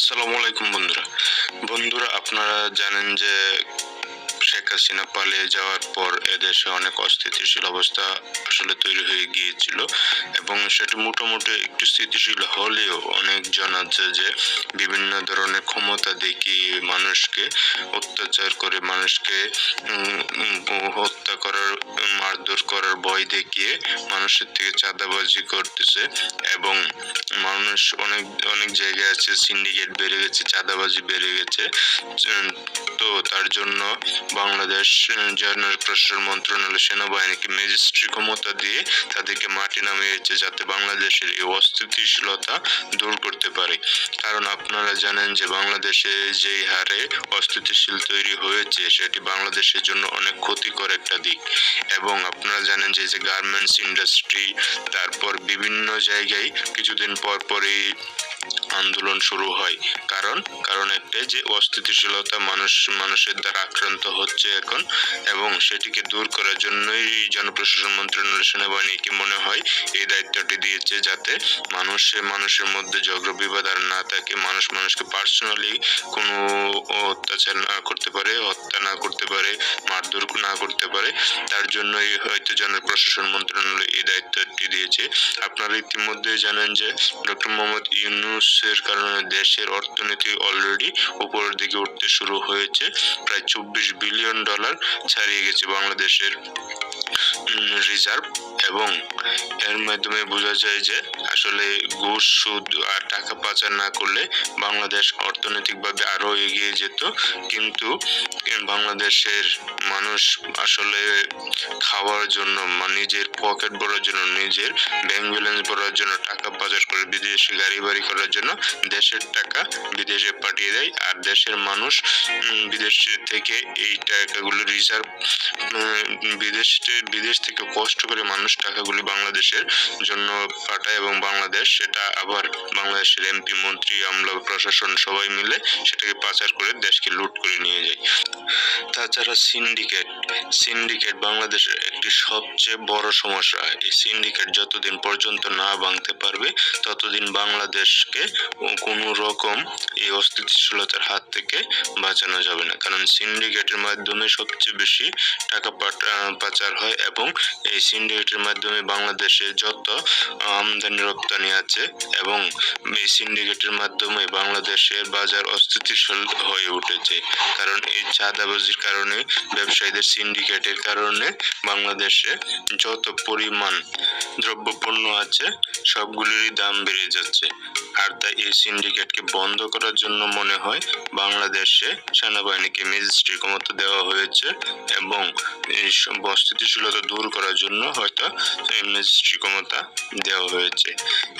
আসসালামু আলাইকুম বন্ধুরা। বন্ধুরা আপনারা জানেন যে শেখ হাসিনা পালিয়ে যাওয়ার পর এদেশে অনেক অস্থিতিশীল অবস্থা আসলে তৈরি হয়ে গিয়েছিল এবং সেটি মোটামুটি একটু স্থিতিশীল হলেও অনেকজন আছে যে বিভিন্ন ধরনের ক্ষমতা দেখিয়ে মানুষকে অত্যাচার করে, মানুষকে হত্যা করার, মারধর করার ভয় দেখিয়ে মানুষের থেকে চাঁদাবাজি করতেছে এবং মানুষ অনেক অনেক জায়গায় আছে সিন্ডিকেট বেড়ে গেছে, চাঁদাবাজি বেড়ে গেছে। তো তার জন্য বাংলাদেশ জেনারেল প্রশাসন মন্ত্রণালয় সেনাবাহিনীকে ম্যাজিস্ট্রি ক্ষমতা দিয়ে তাদেরকে মাটি নামিয়েছে যাতে বাংলাদেশের এই অস্থিতিশীলতা দূর করতে পারে। কারণ আপনারা জানেন যে বাংলাদেশে যেই হারে অস্থিতিশীল তৈরি হয়েছে, সেটি বাংলাদেশের জন্য অনেক ক্ষতিকর একটা দিক। এবং আপনারা জানেন যে যে গার্মেন্টস ইন্ডাস্ট্রি তারপর বিভিন্ন জায়গায় কিছুদিন পর পরই আন্দোলন শুরু হয়। কারণ কারণ একটাই যে অস্থিতিশীলতা মানুষ, মানুষের দ্বারা আক্রান্ত হচ্ছে এখন এবং সেটিকে দূর করার জন্যই জনপ্রশাসন মন্ত্রণালয় সেনাবাহিনীকে মনে হয় এই দায়িত্বটি দিয়েছে যাতে মানুষে, মানুষের মধ্যে ঝগড়া বিবাদ আর না থাকে, মানুষ মানুষকে পার্সোনালি কোনো অত্যাচার না করতে পারে, হত্যা না করতে পারে, মারধর না করতে পারে, তার জন্যই হয়তো জনপ্রশাসন মন্ত্রণালয় এই দায়িত্বটি দিয়েছে। আপনারা ইতিমধ্যে জানেন যে ডক্টর মোহাম্মদ ইউনুসের কারণে দেশের অর্থনীতি অলরেডি উপরের দিকে উঠতে শুরু হয়েছে। প্রায় চব্বিশ বিলিয়ন ডলার ছাড়িয়ে গেছে বাংলাদেশের রিজার্ভ এবং এর মাধ্যমে বোঝা যায় যে আসলে ঘুষ, সুদ আর টাকা পাচার না করলে বাংলাদেশ অর্থনৈতিকভাবে আরও এগিয়ে যেত। কিন্তু বাংলাদেশের মানুষ আসলে খাওয়ার জন্য নিজের পকেট ভরার জন্য, নিজের ব্যাংক ব্যালেন্স ভরার জন্য, টাকা পাচার করে বিদেশে গাড়ি বাড়ি করার জন্য দেশের টাকা বিদেশে পাঠিয়ে দেয়। আর দেশের মানুষ বিদেশ থেকে এই টাকাগুলো রিজার্ভ বিদেশ বিদেশ থেকে কষ্ট করে মানুষ টাকাগুলি বাংলাদেশের জন্য পাঠায় এবং বাংলাদেশ সেটা আবার বাংলাদেশের এমপি মন্ত্রী, আমলা, প্রশাসন সবাই মিলে সেটাকে পাচার করে দেশকে লুট করে নিয়ে যায়। তাছাড়া সিন্ডিকেট সিন্ডিকেট বাংলাদেশের একটি সবচেয়ে বড় সমস্যা। এই সিন্ডিকেট যতদিন পর্যন্ত না ভাঙতে পারবে, ততদিন বাংলাদেশকে কোনো রকম এই অস্থিতিশীলতার হাত থেকে বাঁচানো যাবে না। কারণ সিন্ডিকেটের মাধ্যমে সবচেয়ে বেশি টাকা পাচার হয় এবং এই সিন্ডিকেটের মাধ্যমে বাংলাদেশে যত আমদানি রপ্তানি আছে এবং এই সিন্ডিকেটের মাধ্যমে বাংলাদেশের বাজার অস্থিতিশীল হয়ে উঠেছে। কারণ এই চাঁদাবাজির কারণে, ব্যবসায়ীদের সিন্ডিকেটের কারণে বাংলাদেশে যত পরিমাণ দ্রব্যপণ্য আছে, সবগুলিরই দাম বেড়ে যাচ্ছে। আর তাই এই সিন্ডিকেটকে বন্ধ করার জন্য মনে হয় বাংলাদেশে সেনাবাহিনীকে ম্যাজিস্ট্রি ক্ষমতা দেওয়া হয়েছে এবং অস্থিতিশীলতা দূর করার জন্য হয়তো এই ম্যাজিস্ট্রি ক্ষমতা দেওয়া হয়েছে।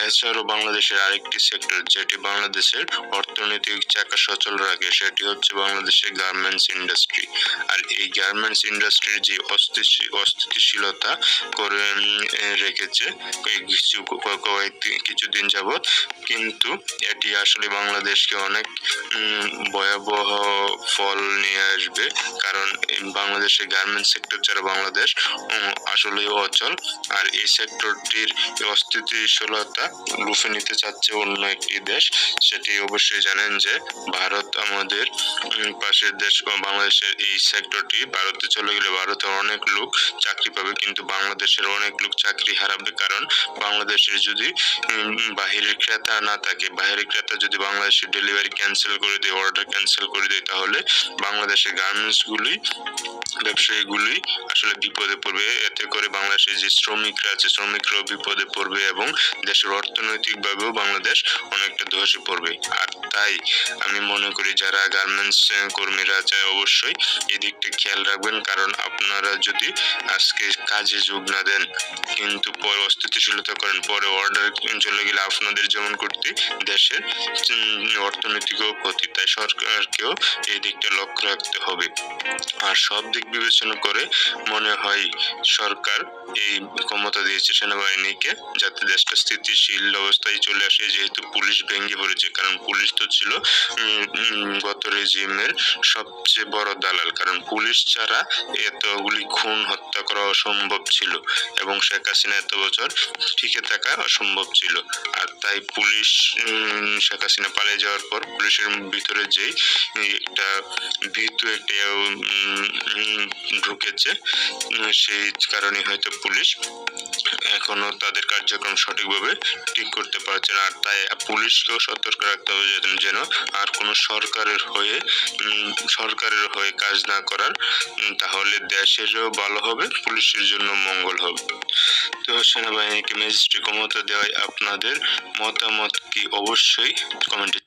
এছাড়াও বাংলাদেশের আরেকটি সেক্টর যেটি বাংলাদেশের অর্থনৈতিক চাকা সচল রাখে, সেটি হচ্ছে বাংলাদেশের গার্মেন্টস ইন্ডাস্ট্রি আর এই গার্মেন্টস ইন্ডাস্ট্রির যে অস্থিতি- অস্থিতিশীলতা করে রেখেছে কিছু ক- কয়েক, কিছুদিন যাবৎ কিন্তু এটি আসলে বাংলাদেশকে অনেক ভয়াবহ ফল নিয়ে আসবে। কারণ বাংলাদেশের গার্মেন্টস সেক্টর ছাড়া বাংলাদেশ আসলে অচল। আর এই সেক্টরটির অস্থিতিশীলতা লুফে নিতে চাচ্ছে অন্য একটি দেশ। সেটি অবশ্যই জানেন যে ভারত আমাদের পাশের দেশ বাংলাদেশের এই সেক্টরটি ভারতে চলে গেলে ভারতে অনেক লোক চাকরি পাবে, কিন্তু বাংলাদেশের অনেক লোক চাকরি হারাবে। কারণ বাংলাদেশের যদি বাহিরের ক্রেতা না থাকে, বাইরের ক্রেতা যদি বাংলাদেশে ডেলিভারি ক্যান্সেল করে দেয় অর্ডার ক্যান্সেল করে দেয়, তাহলে বাংলাদেশের গার্মেন্টস গুলি ব্যবসায়ীগুলি আসলে বিপদে পড়বে। এতে করে বাংলাদেশের যে শ্রমিকরা আছে, শ্রমিকরাও বিপদে পড়বে এবং দেশের অর্থনৈতিকভাবেও বাংলাদেশ অনেকটা ধসে পড়বে। আর তাই আমি মনে করি যারা গার্মেন্টস কর্মীরা আছে, অবশ্যই এই দিকটা খেয়াল রাখবেন। কারণ আপনারা যদি আজকে কাজে যোগ না দেন, কিন্তু পরে অস্থিতিশীলতা করেন, পরে অর্ডার চলে গেলে আপনাদের যেমন করতে দেশের অর্থনৈতিকও ক্ষতি, তাই সরকারকেও এই দিকটা লক্ষ্য রাখতে হবে। আর সব সঠিক বিবেচনা করে মনে হয় সরকার এই ক্ষমতা দিয়েছে সেনাবাহিনীকে যাতে দেশটা স্থিতিশীল অবস্থায় চলে আসে, যেহেতু পুলিশ ভেঙে পড়েছে। কারণ পুলিশ তো ছিল গত রেজিমের সবচেয়ে বড় দালাল। কারণ পুলিশ ছাড়া এতগুলি খুন হত্যা করা অসম্ভব ছিল এবং শেখ হাসিনা এত বছর টিকে থাকা অসম্ভব ছিল। আর তাই পুলিশ শেখ হাসিনা পালিয়ে যাওয়ার পর পুলিশের ভিতরে যেই একটা ভীতু একটা ঢুকেছে। সেই কারণে হয়তো পুলিশ এখনও তাদের কার্যক্রম সঠিকভাবে ঠিক করতে পারছে না। আর তাই পুলিশকেও সতর্ক রাখতে হবে যেন আর কোনো সরকারের হয়ে সরকারের হয়ে কাজ না করার তাহলে দেশেরও ভালো হবে, পুলিশের জন্য মঙ্গল হবে। তো সেনাবাহিনীকে ম্যাজিস্ট্রেট ক্ষমতা দেওয়ায় আপনাদের মতামত কি? অবশ্যই কমেন্টে